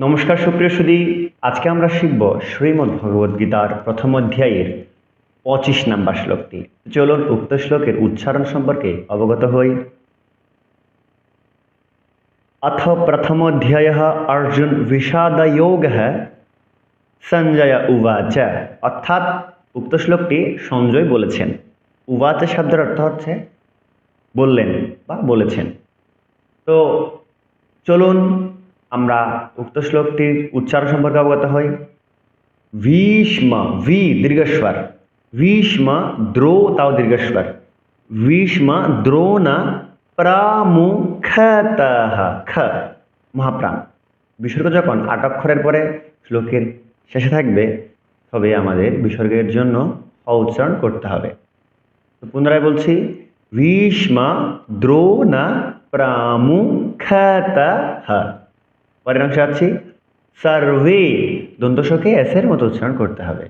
নমস্কার সুপ্রিয় সুদী আজকে আমরা শিখব শ্রীমদ্ ভগবদ গীতার প্রথম অধ্যায়ের পঁচিশ নাম্বার শ্লোকটি চলুন উক্ত শ্লোকের উচ্চারণ সম্পর্কে অবগত হই अथ प्रथमोऽध्यायः अर्जुन বিষাদয়োগः সঞ্জয় উবাচ অর্থাৎ উক্ত শ্লোকটি সঞ্জয় বলেছেন উবাচ শব্দের অর্থ হচ্ছে বললেন বা বলেছেন তো চলুন আমরা উক্ত শ্লোকটির উচ্চারণ সম্পর্কে অবগত হই। ভীষ্ম, ভি দীর্ঘস্বর, ভীষ্ম দ্রো তাও দীর্ঘস্বর, ভীষ্ম দ্রোণ প্রামুখতঃ খ, মহাপ্রাণ। বিসর্গ যখন আট অক্ষরের পরে শ্লোকের শেষে থাকবে, তবে আমাদের বিসর্গের জন্য হ উচ্চারণ করতে হবে। তো পুনরায় বলছি, ভীষ্ম দ্রোণ প্রামুখতঃ পরের অংশে আছি। সার্ভে দন্তস্বকে এসের মতো উচ্চারণ করতে হবে।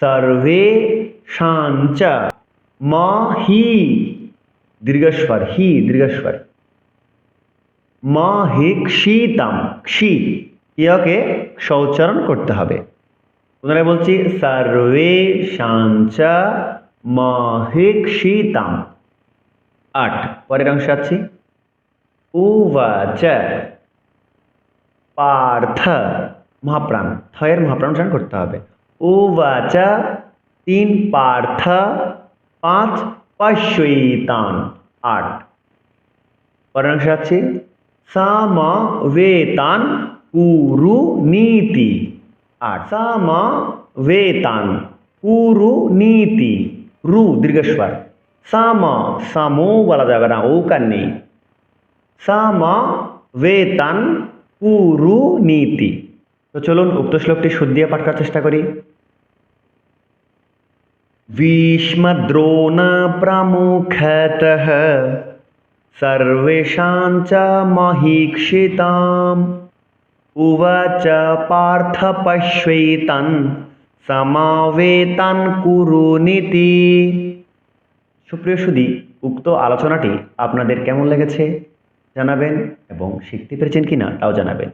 সার্ভে শাঞ্চ, মা হি, দীর্ঘস্বর হি, দীর্ঘস্বর। মা হি ক্ষিতাম, ক্ষি ইয়কে সৌচ্চারণ করতে হবে। পুনরায় বলছি, সার্ভে শাঞ্চ, মা হি ক্ষিতাম। আট, পরের অংশে আছি। উবাচ পার্থ মহাপ্রাণ। থয়ের মহাপ্রাণ উচ্চারণ করতে হবে। উবাচ তিন পার্থ, পাঁচ পশ্যইতান আট। পরের আছে সাম বেতান কুরু নীতি আট। সাম বেতান কুরু নীতি রু, দীর্ঘস্বর। সাম, সামো বলা যাবে না ও কার সাম বেতান পুরুনীতি। তো চলুন উক্ত শ্লোকটি শুদ্ধ দিয়ে পাঠ করার চেষ্টা করি। ভীষ্মদ্রোণ প্রমুখত সর্বেষাং চ মহীক্ষিতাম। উবাচ পার্থ পশ্যেতন সমাবেতন কুরুনীতি। সুপ্রিয় সুদী উক্ত আলোচনাটি আপনাদের কেমন লেগেছে? জানাবেন এবং শিখতে পেরেছেন কিনা তাও জানাবেন।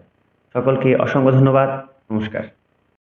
সকলকে অসংখ্য ধন্যবাদ। নমস্কার।